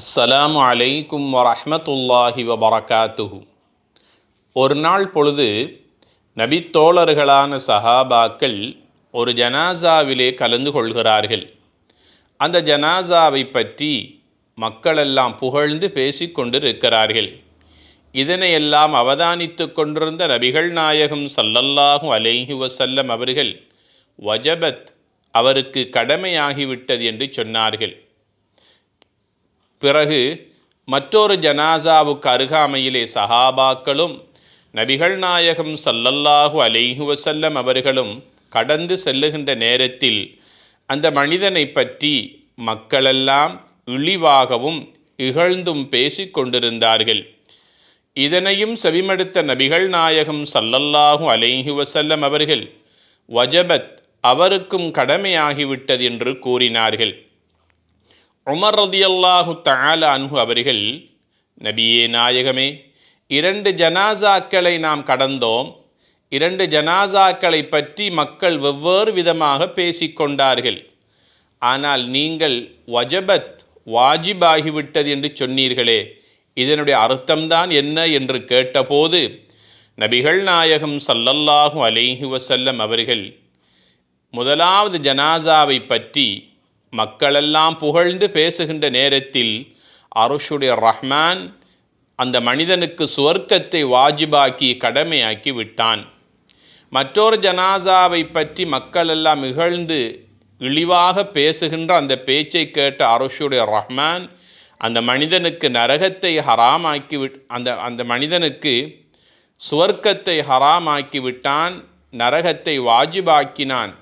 அஸ்ஸலாம் அலைக்கும் வரஹ்மத்துல்லாஹி வபரகாத்துஹு. ஒரு நாள் பொழுது நபித்தோழர்களான சஹாபாக்கள் ஒரு ஜனாசாவிலே கலந்து கொள்கிறார்கள். அந்த ஜனாசாவை பற்றி மக்களெல்லாம் புகழ்ந்து பேசிக்கொண்டிருக்கிறார்கள் இதனையெல்லாம் அவதானித்து கொண்டிருந்த நபிகள் நாயகம் சல்லல்லாஹும் அலைஹி வசல்லம் அவர்கள் வஜபத் அவருக்கு கடமையாகிவிட்டது என்று சொன்னார்கள். பிறகு மற்றொரு ஜனாசாவுக்கு அருகாமையிலே சஹாபாக்களும் நபிகள் நாயகம் சல்லல்லாஹு அலைஹு வசல்லம் அவர்களும் கடந்து செல்லுகின்ற நேரத்தில் அந்த மனிதனை பற்றி மக்களெல்லாம் இழிவாகவும் இகழ்ந்தும் பேசிக் கொண்டிருந்தார்கள். இதனையும் செவிமடுத்த நபிகள் நாயகம் சல்லல்லாஹு அலைஹி வசல்லம் அவர்கள் வஜபத் அவருக்கும் கடமையாகிவிட்டது என்று கூறினார்கள். உமர் ரதியல்லாஹு தால அன்ஹு அவர்கள் நபியே நாயகமே இரண்டு ஜனாசாக்களை நாம் கடந்தோம். இரண்டு ஜனாசாக்களை பற்றி மக்கள் வெவ்வேறு விதமாக பேசிக்கொண்டார்கள் ஆனால் நீங்கள் வஜபத் வாஜிபாகிவிட்டது என்று சொன்னீர்களே இதனுடைய அர்த்தம்தான் என்ன என்று கேட்டபோது நபிகள் நாயகம் சல்லல்லாஹு அலைஹி வசல்லம் அவர்கள் முதலாவது ஜனாசாவை பற்றி மக்களெல்லாம் புகழ்ந்து பேசுகின்ற நேரத்தில் அருஷுடைய ரஹ்மான் அந்த மனிதனுக்கு சுவர்க்கத்தை வாஜிபாக்கி கடமையாக்கி விட்டான். மற்றொரு ஜனாசாவை பற்றி மக்களெல்லாம் இகழ்ந்து இழிவாக பேசுகின்ற அந்த பேச்சை கேட்ட அருஷுடைய ரஹ்மான் அந்த மனிதனுக்கு நரகத்தை ஹராமாக்கி விட் அந்த அந்த மனிதனுக்கு சுவர்க்கத்தை ஹராமாக்கி விட்டான் நரகத்தை வாஜிபாக்கினான்.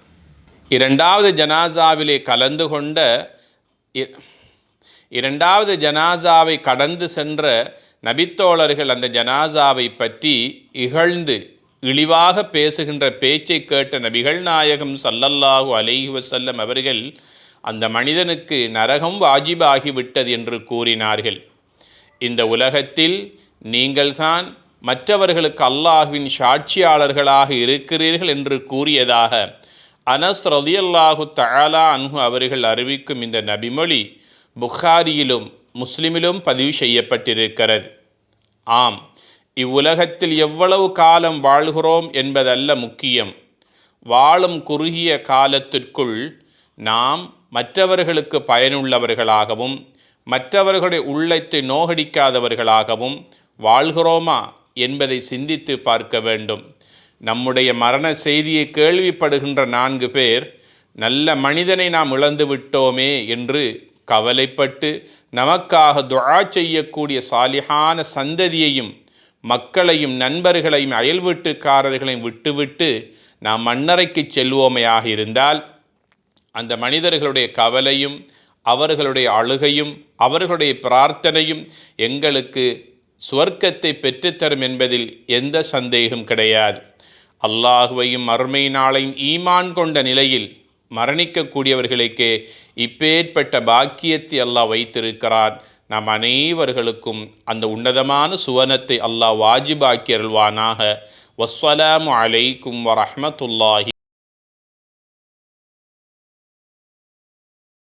இரண்டாவது ஜனாசாவிலே கலந்து கொண்ட இரண்டாவது ஜனாசாவை கடந்து சென்ற நபித்தோழர்கள் அந்த ஜனாசாவை பற்றி இகழ்ந்து இழிவாக பேசுகின்ற பேச்சை கேட்ட நபிகள் நாயகம் சல்லல்லாஹு அலைஹி வசல்லம் அவர்கள் அந்த மனிதனுக்கு நரகம் வாஜிபாகிவிட்டது என்று கூறினார்கள். இந்த உலகத்தில் நீங்கள்தான் மற்றவர்களுக்கு அல்லாஹுவின் சாட்சியாளர்களாக இருக்கிறீர்கள் என்று கூறியதாக அனஸ் ரலியல்லாஹு தஆலா அன்ஹு அவர்கள் அறிவிக்கும் இந்த நபிமொழி புகாரியிலும் முஸ்லிமிலும் பதிவு செய்யப்பட்டிருக்கிறது. ஆம் இவ்வுலகத்தில் எவ்வளவு காலம் வாழ்கிறோம் என்பதல்ல முக்கியம். வாழும் குறுகிய காலத்திற்குள் நாம் மற்றவர்களுக்கு பயனுள்ளவர்களாகவும் மற்றவர்களுடைய உள்ளத்தை நோகடிக்காதவர்களாகவும் வாழ்கிறோமா என்பதை சிந்தித்து பார்க்க வேண்டும். நம்முடைய மரண செய்தியை கேள்விப்படுகின்ற நான்கு பேர் நல்ல மனிதனை நாம் இழந்து விட்டோமே என்று கவலைப்பட்டு நமக்காக துழா செய்யக்கூடிய சாலிகான சந்ததியையும் மக்களையும் நண்பர்களையும் அயல் வீட்டுக்காரர்களையும் விட்டுவிட்டு நாம் மண்ணறைக்கு செல்வோமையாக இருந்தால் அந்த மனிதர்களுடைய கவலையும் அவர்களுடைய அழுகையும் அவர்களுடைய பிரார்த்தனையும் எங்களுக்கு சுவர்க்கத்தை பெற்றுத்தரும் என்பதில் எந்த சந்தேகம் கிடையாது. அல்லாஹுவையும் மறுமை நாளையும் ஈமான் கொண்ட நிலையில் மரணிக்கக்கூடியவர்களுக்கே இப்பேற்பட்ட பாக்கியத்தை அல்லாஹ் வைத்திருக்கிறார் நம் அனைவர்களுக்கும் அந்த உன்னதமான சுவனத்தை அல்லாஹ் வாஜிபாக்கி அருள்வானாக. வஸ்ஸலாமு அலைக்கும் வரஹமத்துல்லாஹி